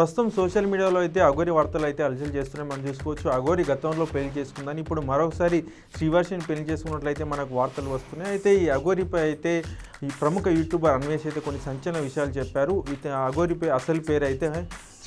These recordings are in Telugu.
ప్రస్తుతం సోషల్ మీడియాలో అయితే అగోరి వార్తలు అయితే అలజలు చేస్తున్నాయి. మనం చూసుకోవచ్చు అగోరి గతంలో పెళ్ళి చేసుకుందని ఇప్పుడు మరొకసారి శ్రీవర్షిని పెళ్ళి చేసుకున్నట్లయితే మనకు వార్తలు వస్తున్నాయి. అయితే ఈ అఘోరిపై అయితే ఈ ప్రముఖ యూట్యూబర్ అన్వేష్ అయితే కొన్ని సంచలన విషయాలు చెప్పారు. ఇత అగోరిపై అసలు పేరు అయితే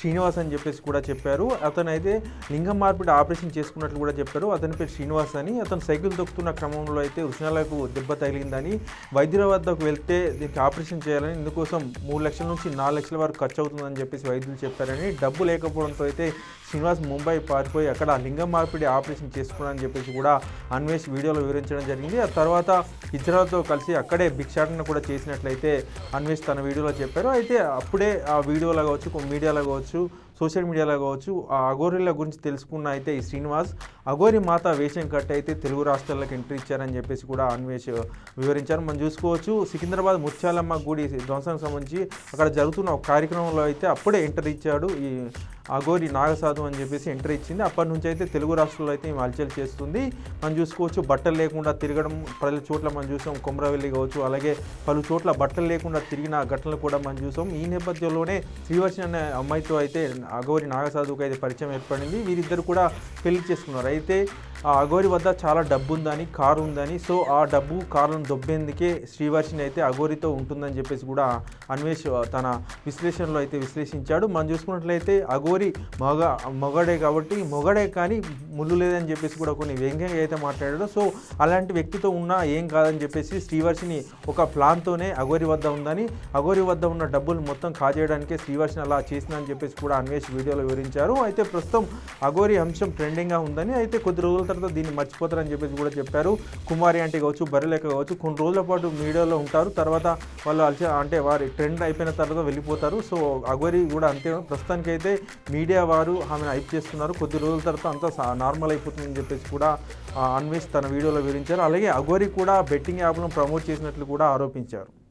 శ్రీనివాస్ అని చెప్పేసి కూడా చెప్పారు. అతను అయితే లింగం మార్పిడి ఆపరేషన్ చేసుకున్నట్లు కూడా చెప్పారు. అతని పేరు శ్రీనివాస్ అని. అతను సైకిల్ తొక్కుతున్న క్రమంలో అయితే వృషణాలకు దెబ్బ తగిలిందని వైద్యుల వద్దకు వెళ్తే దీనికి ఆపరేషన్ చేయాలని ఇందుకోసం మూడు లక్షల నుంచి నాలుగు లక్షల వరకు ఖర్చు అవుతుందని చెప్పేసి వైద్యులు చెప్పారని డబ్బు లేకపోవడంతో అయితే శ్రీనివాస్ ముంబై పారిపోయి అక్కడ లింగం మార్పిడి ఆపరేషన్ చేసుకున్నారని చెప్పేసి కూడా అన్వేష్ వీడియోలో వివరించడం జరిగింది. ఆ తర్వాత ఇతరులతో కలిసి అక్కడే భిక్షాటన కూడా చేసినట్లయితే అన్వేష్ తన వీడియోలో చెప్పారు. అయితే అప్పుడే ఆ వీడియోలో కావచ్చు మీడియాలో కావచ్చు to సోషల్ మీడియాలో కావచ్చు. ఆ అఘోరిల గురించి తెలుసుకున్న అయితే ఈ శ్రీనివాస్ అఘోరి మాత వేషం కట్ అయితే తెలుగు రాష్ట్రాలకు ఎంట్రీ ఇచ్చారని చెప్పేసి కూడా అన్వేష్ వివరించారు. మనం చూసుకోవచ్చు సికింద్రాబాద్ ముత్యాలమ్మ గుడి ధ్వంసానికి సంబంధించి అక్కడ జరుగుతున్న ఒక కార్యక్రమంలో అయితే అప్పుడే ఎంటర్ ఇచ్చాడు ఈ అఘోరి నాగసాధు అని చెప్పేసి ఎంటర్ ఇచ్చింది. అప్పటి నుంచి అయితే తెలుగు రాష్ట్రాల్లో అయితే ఈమె హల్చల్ చేస్తుంది. మనం చూసుకోవచ్చు బట్టలు లేకుండా తిరగడం పలు చోట్ల మనం చూసాం. కుమ్రవెల్లి కావచ్చు అలాగే పలు చోట్ల బట్టలు లేకుండా తిరిగిన ఘటనలు కూడా మనం చూసాం. ఈ నేపథ్యంలోనే శ్రీవర్షి అనే అమ్మాయితో అయితే అఘోరి నాగసాధువుకి అయితే పరిచయం ఏర్పడింది. వీరిద్దరు కూడా పెళ్ళి చేసుకున్నారు. అయితే ఆ అఘోరి వద్ద చాలా డబ్బు ఉందని కారు ఉందని సో ఆ డబ్బు కారును దొబ్బేందుకే శ్రీవర్షిని అయితే అఘోరితో ఉంటుందని చెప్పేసి కూడా అన్వేష్ తన విశ్లేషణలో అయితే విశ్లేషించాడు. మనం చూసుకున్నట్లయితే అఘోరి మగ మొగడే కాబట్టి మొగడే కానీ ముళ్ళు లేదని చెప్పేసి కూడా కొన్ని వ్యంగ్యంగా అయితే మాట్లాడాడు. సో అలాంటి వ్యక్తితో ఉన్నా ఏం కాదని చెప్పేసి శ్రీవర్షిని ఒక ప్లాన్తోనే అఘోరి వద్ద ఉందని అఘోరి వద్ద ఉన్న డబ్బులు మొత్తం కాజేయడానికే శ్రీవర్షిని అలా చేసిందని చెప్పేసి కూడా అన్వేష్ వీడియోలో వివరించారు. అయితే ప్రస్తుతం అఘోరి అంశం ట్రెండింగ్గా ఉందని అయితే కొద్ది రోజుల తర్వాత దీన్ని మర్చిపోతారని చెప్పేసి కూడా చెప్పారు. కుమారి అంటే కావచ్చు బర్రెలేక కావచ్చు కొన్ని రోజుల పాటు మీడియాలో ఉంటారు. తర్వాత వాళ్ళు అలచ అంటే వారి ట్రెండ్ అయిపోయిన తర్వాత వెళ్ళిపోతారు. సో అగోరి కూడా అంతే. ప్రస్తుతానికైతే మీడియా వారు ఆమెను హైప్ చేస్తున్నారు. కొద్ది రోజుల తర్వాత అంతా నార్మల్ అయిపోతుందని చెప్పేసి కూడా అన్వేష్ తన వీడియోలో వివరించారు. అలాగే అగోరి కూడా బెట్టింగ్ యాప్ను ప్రమోట్ చేసినట్లు కూడా ఆరోపించారు.